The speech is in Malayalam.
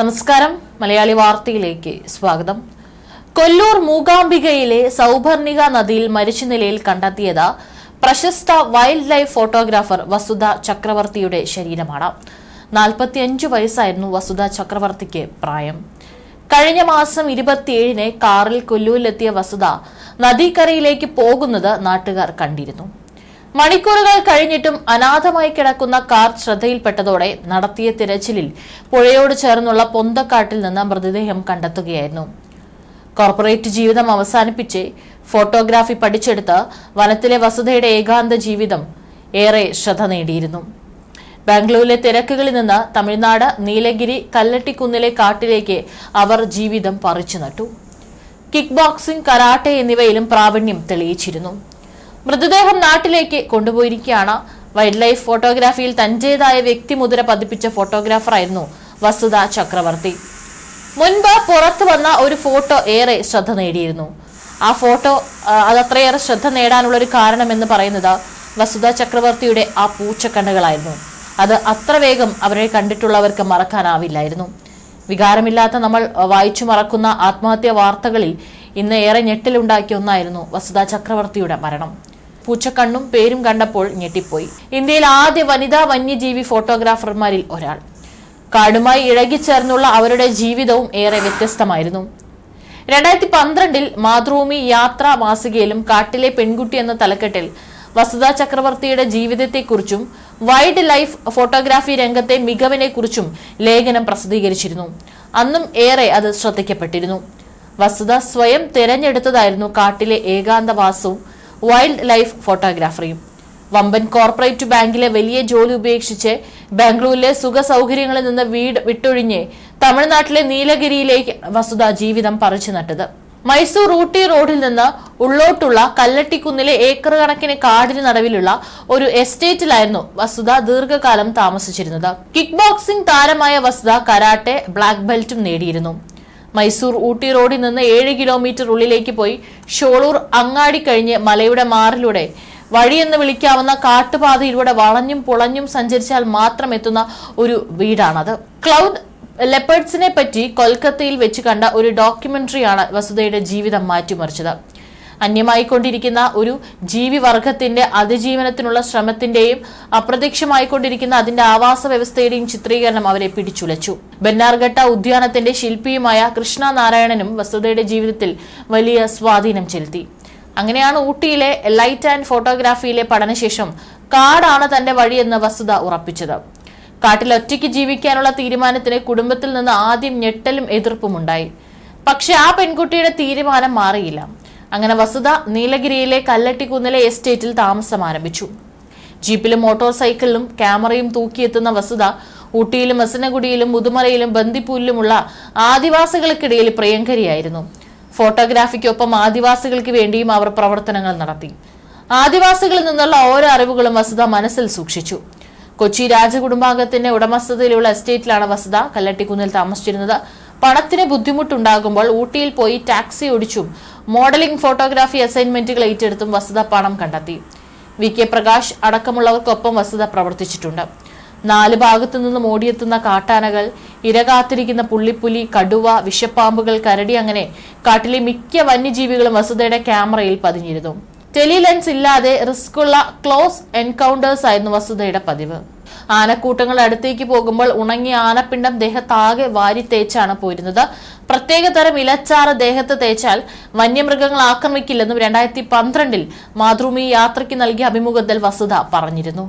നമസ്കാരം. മലയാളി വാർത്തയിലേക്ക് സ്വാഗതം. കൊല്ലൂർ മൂകാംബികയിലെ സൗഭർണിക നദിയിൽ മരിച്ച നിലയിൽ കണ്ടെത്തിയത് പ്രശസ്ത വൈൽഡ് ലൈഫ് ഫോട്ടോഗ്രാഫർ വസുധ ചക്രവർത്തിയുടെ ശരീരമാണ്. നാൽപ്പത്തിയഞ്ചു വയസ്സായിരുന്നു വസുധ ചക്രവർത്തിക്ക് പ്രായം. കഴിഞ്ഞ മാസം ഇരുപത്തിയേഴിന് കാറിൽ കൊല്ലൂരിലെത്തിയ വസുധ നദീക്കരയിലേക്ക് പോകുന്നത് നാട്ടുകാർ കണ്ടിരുന്നു. മണിക്കൂറുകൾ കഴിഞ്ഞിട്ടും അനാഥമായി കിടക്കുന്ന കാർ ശ്രദ്ധയിൽപ്പെട്ടതോടെ നടത്തിയ തിരച്ചിലിൽ പുഴയോട് ചേർന്നുള്ള പൊന്തക്കാട്ടിൽ നിന്ന് മൃതദേഹം കണ്ടെത്തുകയായിരുന്നു. കോർപ്പറേറ്റ് ജീവിതം അവസാനിപ്പിച്ച് ഫോട്ടോഗ്രാഫി പഠിച്ചെടുത്ത് വനത്തിലെ വസുധയുടെ ഏകാന്ത ജീവിതം ഏറെ ശ്രദ്ധ നേടിയിരുന്നു. ബാംഗ്ലൂരിലെ തിരക്കുകളിൽ നിന്ന് തമിഴ്നാട് നീലഗിരി കല്ലട്ടിക്കുന്നിലെ കാട്ടിലേക്ക് അവർ ജീവിതം പറിച്ചു നട്ടു. കിക്ക് ബോക്സിംഗ് കരാട്ടെ എന്നിവയിലും പ്രാവീണ്യം തെളിയിച്ചിരുന്നു. മൃതദേഹം നാട്ടിലേക്ക് കൊണ്ടുപോയിരിക്കുകയാണ്. വൈൽഡ് ലൈഫ് ഫോട്ടോഗ്രാഫിയിൽ തന്റേതായ വ്യക്തിമുദ്ര പതിപ്പിച്ച ഫോട്ടോഗ്രാഫറായിരുന്നു വസുധ ചക്രവർത്തി. മുൻപ് പുറത്തു വന്ന ഒരു ഫോട്ടോ ഏറെ ശ്രദ്ധ നേടിയിരുന്നു. ആ ഫോട്ടോ അതത്രയേറെ ശ്രദ്ധ നേടാനുള്ള ഒരു കാരണമെന്ന് പറയുന്നത് വസുധ ചക്രവർത്തിയുടെ ആ പൂച്ചക്കണ്ണുകളായിരുന്നു. അത് അത്ര വേഗം അവരെ കണ്ടിട്ടുള്ളവർക്ക് മറക്കാനാവില്ലായിരുന്നു. വികാരമില്ലാത്ത നമ്മൾ വായിച്ചു മറക്കുന്ന ആത്മഹത്യാ വാർത്തകളിൽ ഇന്ന് ഏറെ ഞെട്ടിലുണ്ടാക്കിയ ഒന്നായിരുന്നു വസുധ ചക്രവർത്തിയുടെ മരണം. പൂച്ചക്കണ്ണും പേരും കണ്ടപ്പോൾ ഞെട്ടിപ്പോയി. ഇന്ത്യയിൽ ആദ്യ വനിതാ വന്യജീവി ഫോട്ടോഗ്രാഫർമാരിൽ ഒരാൾ. കാടുമായി ഇഴകിച്ചേർന്നുള്ള അവരുടെ ജീവിതവും ഏറെ വ്യത്യസ്തമായിരുന്നു. രണ്ടായിരത്തി പന്ത്രണ്ടിൽ മാതൃഭൂമി യാത്രാ മാസികയിലും കാട്ടിലെ പെൺകുട്ടി എന്ന തലക്കെട്ടിൽ വസുധ ചക്രവർത്തിയുടെ ജീവിതത്തെക്കുറിച്ചും വൈൽഡ് ലൈഫ് ഫോട്ടോഗ്രാഫി രംഗത്തെ മികവിനെക്കുറിച്ചും ലേഖനം പ്രസിദ്ധീകരിച്ചിരുന്നു. അന്നും ഏറെ അത് ശ്രദ്ധിക്കപ്പെട്ടിരുന്നു. വസുധ സ്വയം തിരഞ്ഞെടുത്തതായിരുന്നു കാട്ടിലെ ഏകാന്തവാസവും വൈൽഡ് ലൈഫ് ഫോട്ടോഗ്രാഫറിയും. വമ്പൻ കോർപ്പറേറ്റ് ബാങ്കിലെ വലിയ ജോലി ഉപേക്ഷിച്ച് ബാംഗ്ലൂരിലെ സുഖ സൗകര്യങ്ങളിൽ നിന്ന് വീട് വിട്ടൊഴിഞ്ഞ് തമിഴ്നാട്ടിലെ നീലഗിരിയിലേക്ക് വസുധ ജീവിതം പറിച്ചു നട്ടത്. മൈസൂർ ഊട്ടി റോഡിൽ നിന്ന് ഉള്ളോട്ടുള്ള കല്ലട്ടിക്കുന്നിലെ ഏക്കർ കണക്കിന് കാടിന് നടുവിലുള്ള ഒരു എസ്റ്റേറ്റിലായിരുന്നു വസുധ ദീർഘകാലം താമസിച്ചിരുന്നത്. കിക്ക് ബോക്സിംഗ് താരമായ വസുധ കരാട്ടെ ബ്ലാക്ക് ബെൽറ്റും നേടിയിരുന്നു. മൈസൂർ ഊട്ടി റോഡിൽ നിന്ന് ഏഴ് കിലോമീറ്റർ ഉള്ളിലേക്ക് പോയി ഷോളൂർ അങ്ങാടി കഴിഞ്ഞ് മലയുടെ മാറിലൂടെ. വഴിയെന്ന് വിളിക്കാവുന്ന കാട്ടുപാതയിലൂടെ വളഞ്ഞും പുളഞ്ഞും സഞ്ചരിച്ചാൽ മാത്രം എത്തുന്ന ഒരു വീടാണത്. ക്ലൗഡ് ലെപ്പേഴ്സിനെ പറ്റി കൊൽക്കത്തയിൽ വെച്ച് കണ്ട ഒരു ഡോക്യുമെന്ററിയാണ് വസുധയുടെ ജീവിതം മാറ്റിമറിച്ചത്. അന്യമായിക്കൊണ്ടിരിക്കുന്ന ഒരു ജീവിവർഗത്തിന്റെ അതിജീവനത്തിനുള്ള ശ്രമത്തിന്റെയും അപ്രത്യക്ഷമായിക്കൊണ്ടിരിക്കുന്ന അതിന്റെ ആവാസ വ്യവസ്ഥയുടെയും ചിത്രീകരണം അവരെ പിടിച്ചുലച്ചു. ബെന്നാർഘട്ട ഉദ്യാനത്തിന്റെ ശില്പിയുമായ കൃഷ്ണ നാരായണനും ജീവിതത്തിൽ വലിയ സ്വാധീനം ചെലുത്തി. അങ്ങനെയാണ് ഊട്ടിയിലെ ലൈറ്റ് ആൻഡ് ഫോട്ടോഗ്രാഫിയിലെ പഠനശേഷം കാടാണ് തന്റെ വഴിയെന്ന് വസ്തുത ഉറപ്പിച്ചത്. കാട്ടിൽ ഒറ്റയ്ക്ക് ജീവിക്കാനുള്ള തീരുമാനത്തിന് കുടുംബത്തിൽ നിന്ന് ആദ്യം ഞെട്ടലും എതിർപ്പും ഉണ്ടായി പക്ഷെ ആ പെൺകുട്ടിയുടെ തീരുമാനം മാറിയില്ല. അങ്ങനെ വസുധ നീലഗിരിയിലെ കല്ലട്ടിക്കുന്നിലെ എസ്റ്റേറ്റിൽ താമസം ആരംഭിച്ചു. ജീപ്പിലും മോട്ടോർ സൈക്കിളിലും ക്യാമറയും തൂക്കിയെത്തുന്ന വസുധ ഊട്ടിയിലും മസനഗുഡിയിലും മുതുമലയിലും ബന്ദിപ്പൂരിലുമുള്ള ആദിവാസികൾക്കിടയിൽ പ്രിയങ്കരിയായിരുന്നു. ഫോട്ടോഗ്രാഫിക്കൊപ്പം ആദിവാസികൾക്ക് വേണ്ടിയും അവർ പ്രവർത്തനങ്ങൾ നടത്തി. ആദിവാസികളിൽ നിന്നുള്ള ഓരോ അറിവുകളും വസുധ മനസ്സിൽ സൂക്ഷിച്ചു. കൊച്ചി രാജകുടുംബാംഗത്തിന്റെ ഉടമസ്ഥതയിലുള്ള എസ്റ്റേറ്റിലാണ് വസുധ കല്ലട്ടിക്കുന്നിൽ താമസിച്ചിരുന്നത്. പണത്തിന് ബുദ്ധിമുട്ടുണ്ടാകുമ്പോൾ ഊട്ടിയിൽ പോയി ടാക്സി ഓടിച്ചും മോഡലിംഗ് ഫോട്ടോഗ്രാഫി അസൈൻമെന്റുകൾ ഏറ്റെടുത്തും വസുത പണം കണ്ടെത്തി. വി കെ പ്രകാശ് അടക്കമുള്ളവർക്കൊപ്പം വസുത പ്രവർത്തിച്ചിട്ടുണ്ട്. നാല് ഭാഗത്തു നിന്നും ഓടിയെത്തുന്ന കാട്ടാനകൾ ഇരകാത്തിരിക്കുന്ന പുള്ളിപ്പുലി കടുവ വിഷപ്പാമ്പുകൾ കരടി അങ്ങനെ കാട്ടിലെ മിക്ക വന്യജീവികളും വസുതയുടെ ക്യാമറയിൽ പതിഞ്ഞിരുന്നു. ടെലി ലെൻസ് ഇല്ലാതെ റിസ്ക്കുള്ള ക്ലോസ് എൻകൗണ്ടേഴ്സ് ആയിരുന്നു വസുതയുടെ പതിവ്. ആനക്കൂട്ടങ്ങൾ അടുത്തേക്ക് പോകുമ്പോൾ ഉണങ്ങിയ ആനപ്പിണ്ടം ദേഹത്താകെ വാരി തേച്ചാണ് പോയിരുന്നത് പ്രത്യേക തരം ഇലച്ചാറ് ദേഹത്ത് തേച്ചാൽ വന്യമൃഗങ്ങൾ ആക്രമിക്കില്ലെന്നും രണ്ടായിരത്തി പന്ത്രണ്ടിൽ മാതൃഭൂമി യാത്രയ്ക്ക് നൽകിയ അഭിമുഖത്തിൽ വസുധ പറഞ്ഞിരുന്നു.